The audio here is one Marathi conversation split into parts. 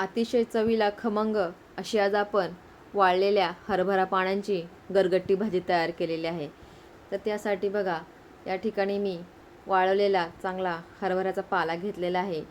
अतिशय चवीला खमंग अशी आज आपण वाळलेल्या हरभरा पानांची गरगट्टी भाजी तयार केलेली आहे. तर त्यासाठी बघा या ठिकाणी मी वाळवलेला चांगला हरभऱ्याचा पाला घेतलेला आहे.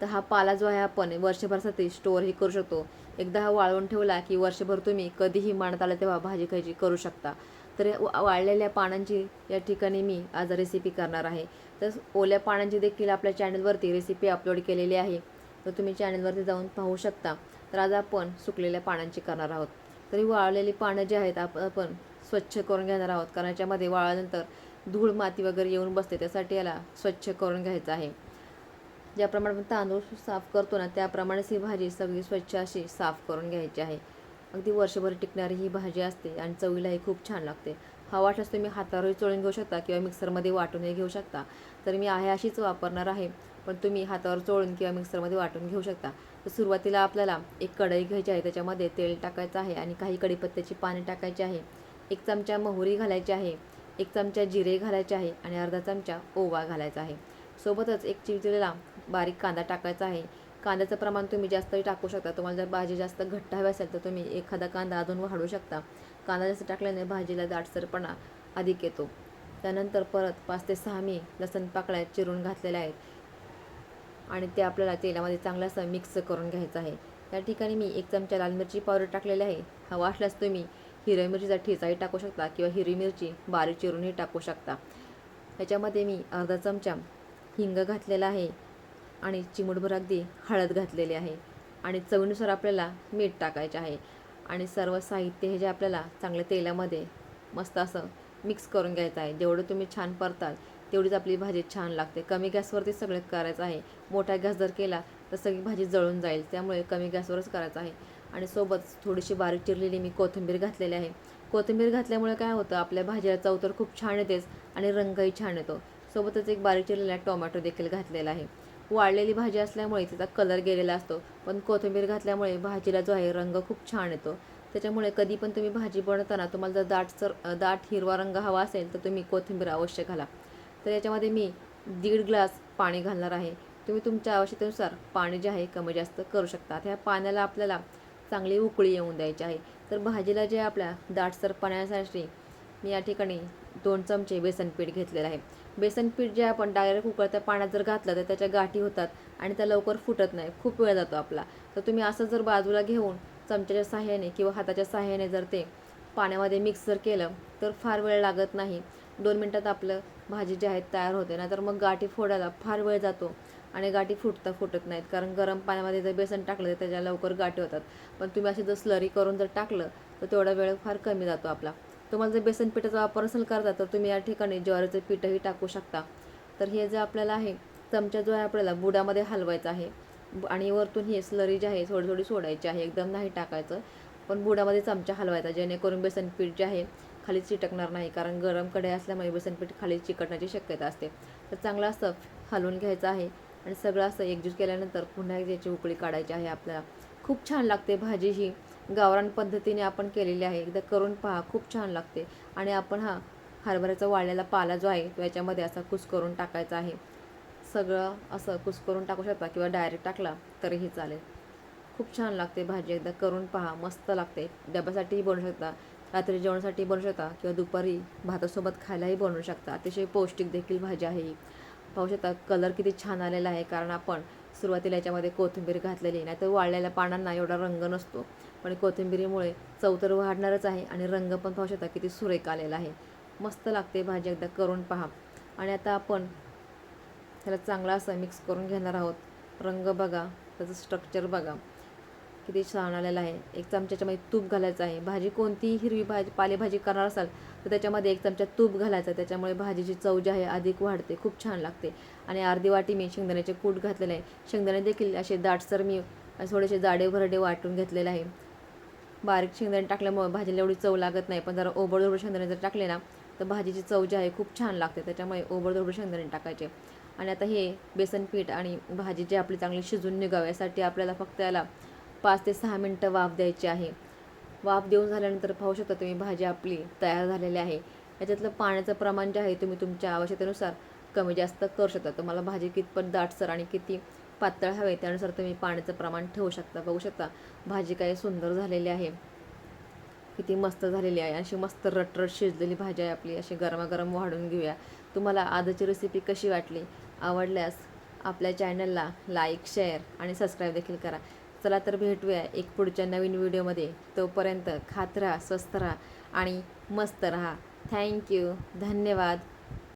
तर हा पाला जो आहे आपण वर्षभरासाठी स्टोअरही करू शकतो. एकदा हा वाळवून ठेवला की वर्षभर तुम्ही कधीही मांडत आलं तेव्हा भाजी खायची करू शकता. तर वा- वाळलेल्या पानांची या ठिकाणी मी आज रेसिपी करणार आहे. तर ओल्या पानांची देखील आपल्या चॅनलवरती रेसिपी अपलोड केलेली आहे. तर तुम्ही चॅनलवरती जाऊन पाहू शकता. तर आज आपण सुकलेल्या पानांची करणार आहोत. तरी वाळलेली पानं जी आहेत आप आपण स्वच्छ करून घेणार आहोत. कारण याच्यामध्ये वाळल्यानंतर धूळ माती वगैरे येऊन बसते. त्यासाठी याला स्वच्छ करून घ्यायचं आहे. ज्याप्रमाणे आपण तांदूळ साफ करतो ना त्याप्रमाणेच ही भाजी सगळी स्वच्छ अशी साफ करून घ्यायची आहे. अगदी वर्षभर टिकणारी ही भाजी असते आणि चवीलाही खूप छान लागते. हा वाटल्यास तुम्ही हातावरही चोळून घेऊ शकता किंवा मिक्सरमध्ये वाटूनही घेऊ शकता. तर मी आहे अशीच वापरणार आहे. पण तुम्ही हातावर चोळून किंवा मिक्सरमध्ये वाटून घेऊ शकता. तर सुरुवातीला आपल्याला एक कढई घ्यायची आहे त्याच्यामध्ये तेल टाकायचं आहे आणि काही कढीपत्त्याची पाने टाकायची आहे. एक चमचा मोहरी घालायची आहे एक चमचा जिरे घालायचे आहे आणि अर्धा चमचा ओवा घालायचा आहे. सोबतच एक चिरलेला बारीक कांदा टाकायचा आहे. कांद्याचं प्रमाण तुम्ही जास्तही टाकू शकता. तुम्हाला जर भाजी जास्त घट्ट हवी असेल तर तुम्ही एखादा कांदा अजून वाढवू शकता. कांदा जास्त टाकल्याने भाजीला दाटसरपणा अधिक येतो. त्यानंतर परत पाच ते सहा मी लसण पाकळ्या चिरून घातलेल्या आहेत. आणि ते आपल्याला तेलामध्ये चांगलं असं मिक्स करून घ्यायचं आहे. त्या ठिकाणी मी एक चमचा लाल मिरची पावडर टाकलेली आहे. हवा असल्यास तुम्ही. हिरव्या मिरचीचा ठेचाही टाकू शकता किंवा हिरवी मिरची बारीक चिरूनही टाकू शकता. ह्याच्यामध्ये मी अर्धा चमचा हिंग घातलेला आहे आणि चिमूटभर अगदी हळद घातलेली आहे. आणि चवीनुसार आपल्याला मीठ टाकायचे आहे. आणि सर्व साहित्य हे जे आपल्याला चांगल्या तेलामध्ये मस्त असं मिक्स करून घ्यायचं आहे. जेवढं तुम्ही छान परताल तेवढीच आपली भाजी छान लागते. कमी गॅसवरती सगळं करायचं आहे. मोठा गॅस जर केला तर सगळी भाजी जळून जाईल. त्यामुळे कमी गॅसवरच करायचं आहे. आणि सोबत थोडीशी बारीक चिरलेली मी कोथिंबीर घातलेली आहे. कोथिंबीर घातल्यामुळे काय होतं आपल्या भाजीला चव तर खूप छान येतेच आणि रंगही छान येतो. सोबतच एक बारीक चिरलेला टोमॅटो देखील घातलेला आहे. वाळलेली भाजी असल्यामुळे तिचा कलर गेलेला असतो. पण कोथिंबीर घातल्यामुळे भाजीला जो आहे रंग खूप छान येतो. त्याच्यामुळे कधी पण तुम्ही भाजी बनवताना तुम्हाला जर दाट सर दाट हिरवा रंग हवा असेल तर तुम्ही कोथिंबीर अवश्य घाला. तर याच्यामध्ये मी दीड ग्लास पाणी घालणार आहे. तुम्ही तुमच्या आवश्यकतेनुसार पाणी जे आहे कमी जास्त करू शकता ह्या पाण्याला आपल्याला चांगली उकळी येऊन द्यायची आहे. तर भाजीला जे आपल्या दाटसर पाण्यासाठी मी या ठिकाणी दोन चमचे बेसन पीठ घेतलेलं आहे. बेसन पीठ जे आपण डायरेक्ट उकळत्या पाण्यात जर घातलं तर त्याच्या गाठी होतात आणि त्या लवकर फुटत नाही. खूप वेळ जातो आपला. तर तुम्ही असं जर बाजूला घेऊन चमच्याच्या सहाय्याने किंवा हाताच्या सहाय्याने जर ते पाण्यामध्ये मिक्स जर केलं तर फार वेळ लागत नाही. दोन मिनटात आपलं भाजी जी आहे तयार होते. नाहीतर मग गाठी फोडायला फार वेळ जातो आणि गाठी फुटता फुटत नाहीत. कारण गरम पाण्यामध्ये जर बेसन टाकलं तर त्याच्या लवकर गाठी होतात. पण तुम्ही अशी जर स्लरी करून जर टाकलं तर तेवढा वेळ फार कमी जातो आपला. तुम्हाला जर बेसन पिठाचा वापर असेल करता तर तुम्ही या ठिकाणी ज्वारीचं पीठही टाकू शकता. तर हे जे आपल्याला आहे चमचा जो आहे आपल्याला बुडामध्ये हलवायचा आहे. आणि वरतून हे स्लरी जी आहे थोडी थोडी सोडायची आहे. एकदम नाही टाकायचं. पण बुडामध्ये चमचा हलवायचा जेणेकरून बेसन पीठ जे आहे खाली चिटकणार नाही कारण गरम कढई असल्यामुळे बेसनपीठ खाली चिकटण्याची शक्यता असते. तर चांगलं असं हलवून घ्यायचं आहे आणि सगळं असं एकजूट केल्यानंतर पुन्हा एकदा याची उकळी काढायची आहे आपल्याला. खूप छान लागते भाजी ही. गावरान पद्धतीने आपण केलेली आहे. एकदा करून पहा खूप छान लागते. आणि आपण हा हरभऱ्याचा वाळलेला पाला जो आहे तो याच्यामध्ये असा कुस करून टाकायचा आहे. सगळं असं कुस करून टाकू शकता किंवा डायरेक्ट टाकला तरीही चालेल. खूप छान लागते भाजी. एकदा करून पहा मस्त लागते. डब्यासाठीही बनवू शकता. रात्री जेवणासाठी बनवू शकता किंवा दुपारी भातासोबत खायलाही बनवू शकता. अतिशय पौष्टिक देखील भाजी आहे ही. पाहू शकता कलर किती छान आलेला आहे. कारण आपण सुरुवातीला याच्यामध्ये कोथिंबीर घातलेली नाही तर वाळलेल्या पानांना एवढा रंग नसतो. पण कोथिंबीरीमुळे चव तर वाढणारच आहे आणि रंग पण पाहू शकता किती सुरेख आलेला आहे. मस्त लागते भाजी एकदा करून पहा. आणि आता आपण त्याला चांगला असं मिक्स करून घेणार आहोत. रंग बघा त्याचं स्ट्रक्चर बघा. किती छान आलेलं आहे. एक चमच्याच्यामध्ये तूप घालायचं आहे. भाजी कोणतीही हिरवी भाजी पालेभाजी करणार असाल तर त्याच्यामध्ये एक चमचा तूप घालायचं त्याच्यामुळे भाजीची चव जी आहे अधिक वाढते. खूप छान लागते. आणि अर्धी वाटी मी शेंगदाण्याचे कूट घातलेले आहे. शेंगदाणे देखील असे दाटसर मी थोडेसे जाडे भरडे वाटून घेतलेले आहे. बारीक शेंगदाणे टाकल्यामुळे भाजीला एवढी चव लागत नाही. पण जरा ओबडधोबड शेंगदाणे जर टाकले ना तर भाजीची चव जी आहे खूप छान लागते. त्याच्यामुळे ओबडधोबड शेंगदाणे टाकायचे. आणि आता हे बेसन पीठ आणि भाजी जी आपली चांगली शिजून निघावी यासाठी आपल्याला फक्त याला पाच ते सहा मिनटं वाफ द्यायची आहे. वाफ देऊन झाल्यानंतर पाहू शकता तुम्ही भाजी आपली तयार झालेली आहे. याच्यातलं पाण्याचं प्रमाण जे आहे तुम्ही तुमच्या आवश्यकतेनुसार कमी जास्त करू शकता. तुम्हाला भाजी कितपत दाटसर आणि किती पातळ हवे त्यानुसार तुम्ही पाण्याचं प्रमाण ठेवू शकता. बघू शकता भाजी काही सुंदर झालेली आहे. किती मस्त झालेली आहे. अशी मस्त रटरट शिजलेली भाजी आहे आपली. अशी गरमागरम वाढून घेऊया. तुम्हाला आजची रेसिपी कशी वाटली? आवडल्यास आपल्या चॅनलला लाईक शेअर आणि सबस्क्राईब देखील करा. चला तर भेटूया एक पुढच्या नवीन व्हिडिओमध्ये. तोपर्यंत खात राहा स्वस्त राहा आणि मस्त राहा. थँक्यू धन्यवाद.